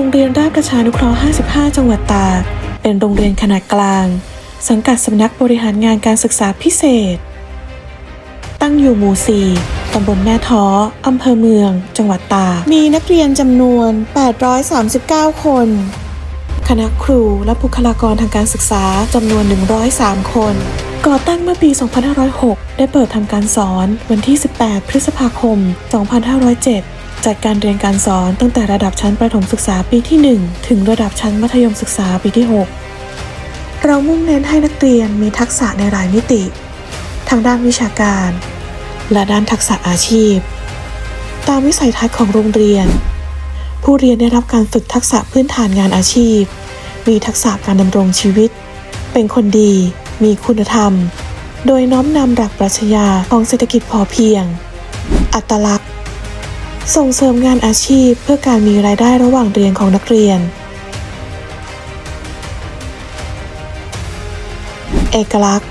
รงเรียนราชประชานุเคราะห์ 55 จังหวัดตาก เป็นโรงเรียนขนาดกลาง สังกัดสำนักบริหารงานการศึกษาพิเศษ ตั้งอยู่หมู่ 4 ตำบลแม่ท้อ อำเภอเมือง จังหวัดตาก มีนักเรียนจำนวน 839 คน คณะครูและบุคลากรทางการศึกษาจำนวน 103 คน ก่อตั้งเมื่อปี 2506 ได้เปิดทำการสอนวันที่ 18 พฤษภาคม 2507 จัดการเรียนการสอนตั้งแต่ระดับชั้นประถมศึกษาปีที่ 1 ถึงระดับชั้นมัธยมศึกษาปีที่ 6 เรามุ่งเน้นให้นักเรียนมีทักษะในหลายมิติ ทางด้านวิชาการ และด้านทักษะอาชีพ ตามวิสัยทัศน์ของโรงเรียน ผู้เรียนได้รับการฝึกทักษะพื้นฐานงานอาชีพ มีทักษะการดำรงชีวิต เป็นคนดี มีคุณธรรม โดยน้อมนำหลักปรัชญาของเศรษฐกิจพอเพียง อัตลักษณ์ ส่งเสริมงานอาชีพเพื่อการมีรายได้ระหว่างเรียนของนักเรียน เอกลักษณ์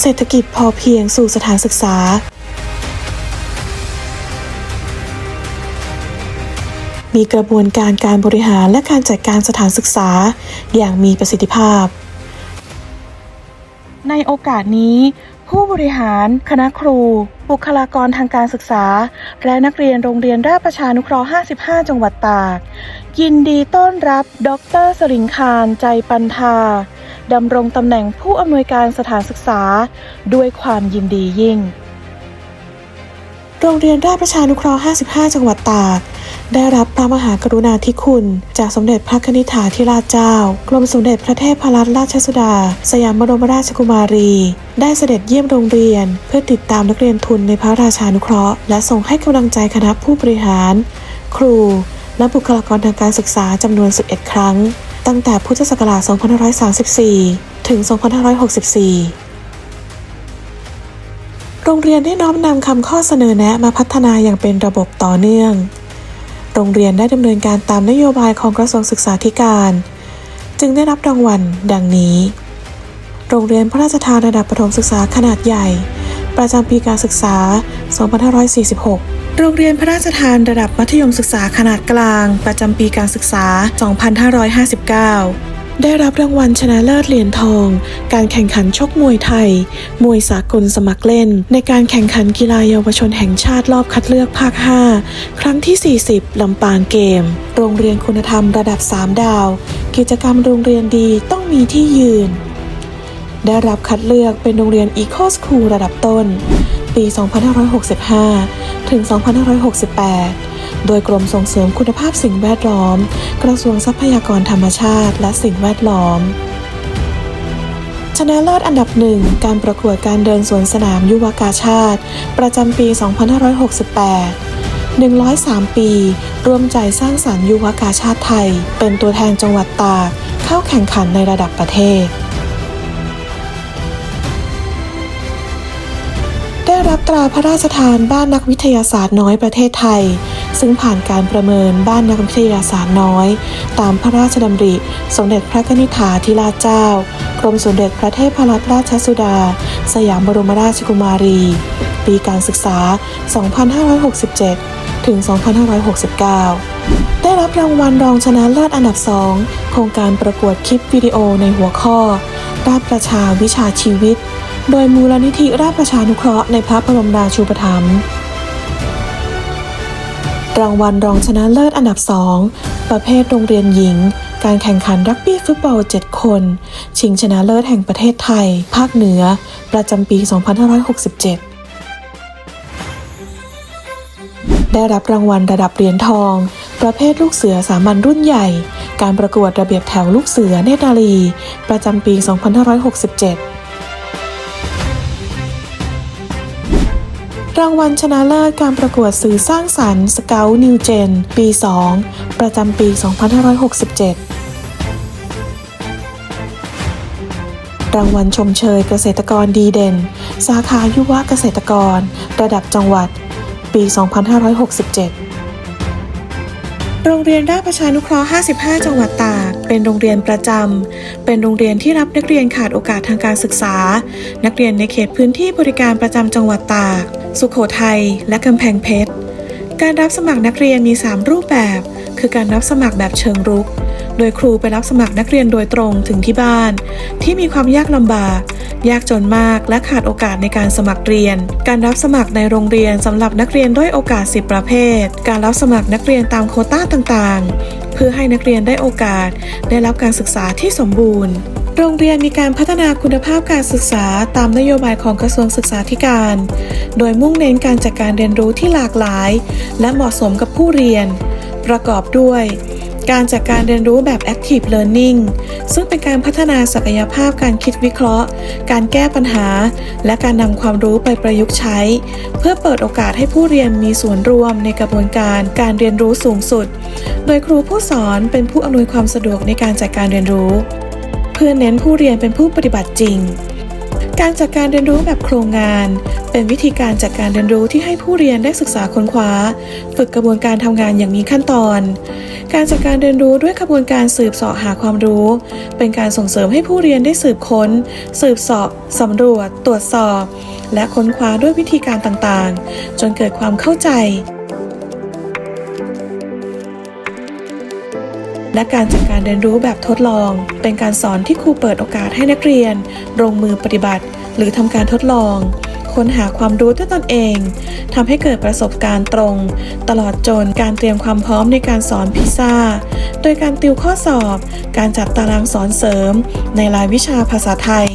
เศรษฐกิจพอเพียงสู่สถานศึกษา มีกระบวนการการบริหารและการจัดการสถานศึกษาอย่างมีประสิทธิภาพ ในโอกาสนี้ ผู้บริหาร คณะครู บุคลากรทางการศึกษา และนักเรียนโรงเรียนราชประชานุเคราะห์ 55 จังหวัดตาก ยินดีต้อนรับ ดรสริงคาร ใจปันธาดำรงตำแหน่งผู้อำนวยการสถานศึกษา ด้วยความยินดียิ่ง โรงเรียนราชประชานุเคราะห์ 55 จังหวัดตาก ได้รับพระมหากรุณาธิคุณ จากสมเด็จพระนิธิาธิราชเจ้า กรมสมเด็จพระเทพรัตนราชสุดา สยามบรมราชกุมารี ได้เสด็จเยี่ยมโรงเรียน เพื่อติดตามนักเรียนทุนในพระราชานุเคราะห์ และส่งให้กำลังใจคณะผู้บริหาร ครู และบุคลากรทางการศึกษาจำนวน 11 ครั้ง ตั้งแต่พุทธศักราช 2534 ถึง 2564 โรงเรียนได้น้อมนำคำข้อเสนอแนะมาพัฒนาอย่างเป็นระบบต่อเนื่อง โรงเรียนได้ดำเนินการตามนโยบายของกระทรวงศึกษาธิการ จึงได้รับรางวัล ดังนี้ โรงเรียนพระราชทานระดับประถมศึกษาขนาดใหญ่ ประจำปีการศึกษา 2546 โรงเรียนพระราชทานระดับมัธยมศึกษาขนาดกลาง ประจำปีการศึกษา 2559 ได้รับรางวัลชนะเลิศเหรียญทอง การแข่งขันชกมวยไทย มวยสากลสมัครเล่น ในการแข่งขันกีฬาเยาวชนแห่งชาติรอบคัดเลือกภาค 5 ครั้งที่ 40 ลำปางเกม โรงเรียนคุณธรรมระดับ 3 ดาว กิจกรรมโรงเรียนดีต้องมีที่ยืน ได้รับคัดเลือกเป็นโรงเรียน Eco School ระดับต้น ปี 2565 ถึง 2568 โดยกรมส่งเสริมคุณภาพสิ่งแวดล้อม กระทรวงทรัพยากรธรรมชาติและสิ่งแวดล้อมชนะเลิศอันดับหนึ่งการประกวดการเดินสวนสนามยุวกาชาติ ประจำปี 2568 103 ปี ร่วมใจสร้างสรรค์ยุวกาชาติไทย เป็นตัวแทนจังหวัดตาก เข้าแข่งขันในระดับประเทศ ได้รับตราพระราชทานบ้านนักวิทยาศาสตร์น้อยประเทศไทย ซึ่งผ่านการประเมินบ้านนักวิทยาศาสตร์น้อย ตามพระราชดำริ สมเด็จพระนิธิาธิราชเจ้า กรมสมเด็จพระเทพรัตนราชสุดา สยามบรมราชกุมารี ปีการศึกษา 2567 ถึง 2569 ได้รับรางวัลรองชนะเลิศอันดับ2โครงการประกวดคลิปวิดีโอในหัวข้อราชประชาวิชาชีวิต โดยมูลนิธิราชประชานุเคราะห์ในพระบรมราชูปถัมภ์ รางวัลรองชนะเลิศอันดับ 2 ประเภทโรงเรียนหญิง การแข่งขันรักบี้ฟุตบอล 7 คน ชิงชนะเลิศแห่งประเทศไทย ภาคเหนือ ประจำปี 2567ได้รับรางวัลระดับเหรียญทอง ประเภทลูกเสือสามัญรุ่นใหญ่ การประกวดระเบียบแถวลูกเสือเนตรนารี ประจำปี 2567 รางวัลชนะเลิศการประกวดสื่อสร้างสรรค์สเกลนิวเจนปี 2 ประจำปี 2567รางวัลชมเชยเกษตรกรดีเด่น สาขายุวเกษตรกร ระดับจังหวัด ปี 2567 โรงเรียนราชประชานุเคราะห์ 55 จังหวัดตาก เป็นโรงเรียนประจำ เป็นโรงเรียนที่รับนักเรียนขาดโอกาสทางการศึกษา นักเรียนในเขตพื้นที่บริการประจำจังหวัดตาก สุขโขทัย และกำแพงเพชร การรับสมัครนักเรียนมี 3 รูปแบบ คือคือการรับสมัครแบบเชิงรุก โดยครูไปรับสมัครนักเรียนโดยตรงถึงที่บ้าน ที่มีความยากลำบาก ยากจนมากและขาดโอกาสในการสมัครเรียน การรับสมัครในโรงเรียนสำหรับนักเรียนด้อยโอกาส 10 ประเภท การรับสมัครนักเรียนตามโคต้าต่างๆ เพื่อให้นักเรียนได้โอกาส ได้รับการศึกษาที่สมบูรณ์โรงเรียนมีการพัฒนาคุณภาพการศึกษาตามนโยบายของกระทรวงศึกษาธิการ โดยมุ่งเน้นการจัดการเรียนรู้ที่หลากหลาย และเหมาะสมกับผู้เรียน ประกอบด้วย การจัดการเรียนรู้แบบ active learning ซึ่งเป็นการพัฒนาศักยภาพการคิดวิเคราะห์ การแก้ปัญหา และการนำความรู้ไปประยุกต์ใช้ เพื่อเปิดโอกาสให้ผู้เรียนมีส่วนร่วมในกระบวนการการเรียนรู้สูงสุด โดยครูผู้สอนเป็นผู้อำนวยความสะดวกในการจัดการเรียนรู้ เพื่อเน้นผู้เรียนเป็นผู้ปฏิบัติจริง การจัดการเรียนรู้แบบโครงงาน เป็นวิธีการจัดการเรียนรู้ที่ให้ผู้เรียนได้ศึกษาค้นคว้า ฝึกกระบวนการทำงานอย่างมีขั้นตอน การจัดการเรียนรู้ด้วยกระบวนการสืบเสาะหาความรู้ เป็นการส่งเสริมให้ผู้เรียนได้สืบค้น สืบเสาะสำรวจ ตรวจสอบ และค้นคว้าด้วยวิธีการต่างๆ จนเกิดความเข้าใจ และการจัดการเรียนรู้แบบทดลอง เป็นการสอนที่ครูเปิดโอกาสให้นักเรียน ลงมือปฏิบัติ หรือทำการทดลอง ค้นหาความรู้ด้วยตนเองทำให้เกิดประสบการณ์ตรง ตลอดจนการเตรียมความพร้อมในการสอนพิซซ่า โดยการติวข้อสอบ การจัดตารางสอนเสริม ในรายวิชาภาษาไทย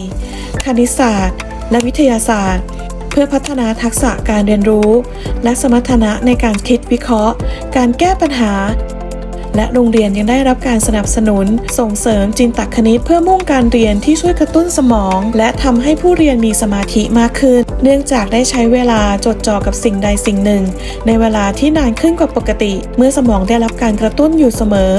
คณิตศาสตร์ และวิทยาศาสตร์เพื่อพัฒนาทักษะการเรียนรู้ และสมรรถนะในการคิดวิเคราะห์ การแก้ปัญหา และโรงเรียนยังได้รับการสนับสนุน ส่งเสริมจินตคณิตเพื่อมุ่งการเรียนที่ช่วยกระตุ้นสมอง และทำให้ผู้เรียนมีสมาธิมากขึ้น เนื่องจากได้ใช้เวลาจดจ่อกับสิ่งใดสิ่งหนึ่ง ในเวลาที่นานขึ้นกว่าปกติ เมื่อสมองได้รับการกระตุ้นอยู่เสมอ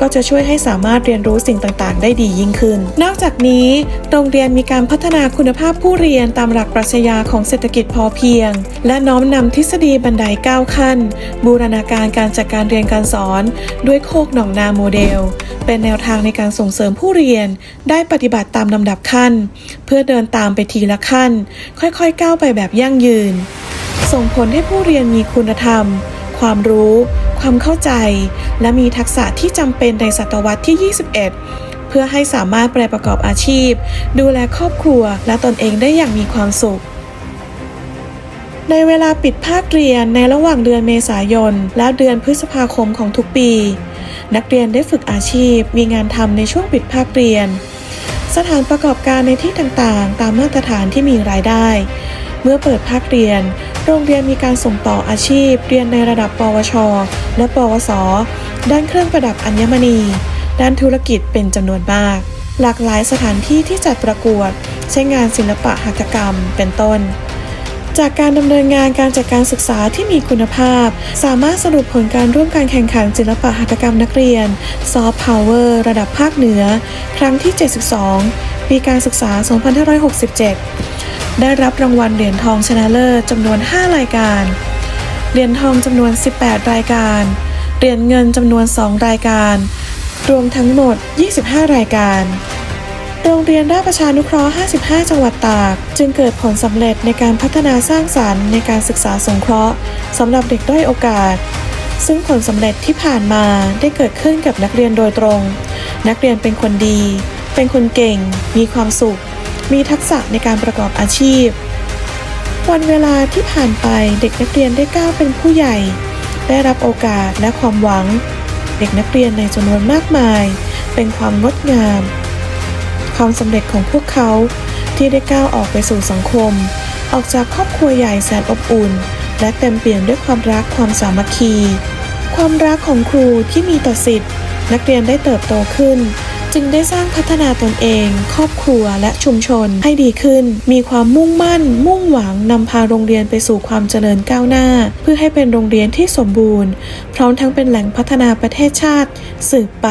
ก็จะช่วยให้สามารถเรียนรู้สิ่งต่างๆ ได้ดียิ่งขึ้น นอกจากนี้โรงเรียนมีการพัฒนาคุณภาพผู้เรียนตามหลักปรัชญาของเศรษฐกิจพอเพียง และน้อมนำทฤษฎีบันได9ขั้น บูรณาการการจัดการเรียนการสอน ด้วยโคกหนองนาโมเดล เป็นแนวทางในการส่งเสริมผู้เรียนได้ปฏิบัติตามลำดับขั้น เพื่อเดินตามไปทีละขั้น ค่อยๆ ก้าวไปแบบยั่งยืน ส่งผลให้ผู้เรียนมีคุณธรรม ความรู้ ความเข้าใจ และมีทักษะที่จำเป็นในศตวรรษที่ 21 เพื่อให้สามารถไปรประกอบอาชีพ ดูแลครอบครัวและตนเองได้อย่างมีความสุขในเวลาปิดภาคเรียนในระหว่างเดือนเมษายน และเดือนพฤษภาคมของทุกปี นักเรียนได้ฝึกอาชีพ มีงานทำในช่วงปิดภาคเรียน สถานประกอบการในที่ต่างๆ ตามมาตรฐานที่มีรายได้ เมื่อเปิดภาคเรียน โรงเรียนมีการส่งต่ออาชีพ เรียนในระดับ ปวช และปวส ด้านเครื่องประดับอัญมณี ด้านธุรกิจเป็นจำนวนมาก หลากหลายสถานที่ที่จัดประกวด ใช้งานศิลปะหัตถกรรม เป็นต้น จากการดำเนินงานการจัดการศึกษาที่มีคุณภาพ สามารถสรุปผลการร่วมการแข่งขันศิลปะหัตถกรรมนักเรียน Soft Power ระดับภาคเหนือ ครั้งที่ 72 ปีการศึกษา 2567 ได้รับรางวัลเหรียญทองชนะเลิศจำนวน 5 รายการ เหรียญทองจำนวน 18 รายการ เหรียญเงินจำนวน 2 รายการ รวมทั้งหมด 25 รายการ โรงเรียนราชประชานุเคราะห์ 55 จังหวัดตาก จึงเกิดผลสำเร็จในการพัฒนาสร้างสรรค์ในการศึกษาสงเคราะห์สำหรับเด็กด้อยโอกาส ซึ่งผลสำเร็จที่ผ่านมาได้เกิดขึ้นกับนักเรียนโดยตรง นักเรียนเป็นคนดี เป็นคนเก่ง มีความสุข มีทักษะในการประกอบอาชีพ วันเวลาที่ผ่านไปเด็กนักเรียนได้ก้าวเป็นผู้ใหญ่ ได้รับโอกาสและความหวัง เด็กนักเรียนในจำนวนมากมาย เป็นความงดงาม ความสำเร็จของพวกเขาที่ได้ก้าวออกไปสู่สังคม ออกจากครอบครัวใหญ่แสนอบอุ่น และเต็มเปี่ยมด้วยความรักความสามัคคี ความรักของครูที่มีต่อสิทธิ์ นักเรียนได้เติบโตขึ้น จึงได้สร้างพัฒนาตนเอง ครอบครัวและชุมชนให้ดีขึ้น มีความมุ่งมั่น มุ่งหวังนำพาโรงเรียนไปสู่ความเจริญก้าวหน้า เพื่อให้เป็นโรงเรียนที่สมบูรณ์ พร้อมทั้งเป็นแหล่งพัฒนาประเทศชาติสืบไป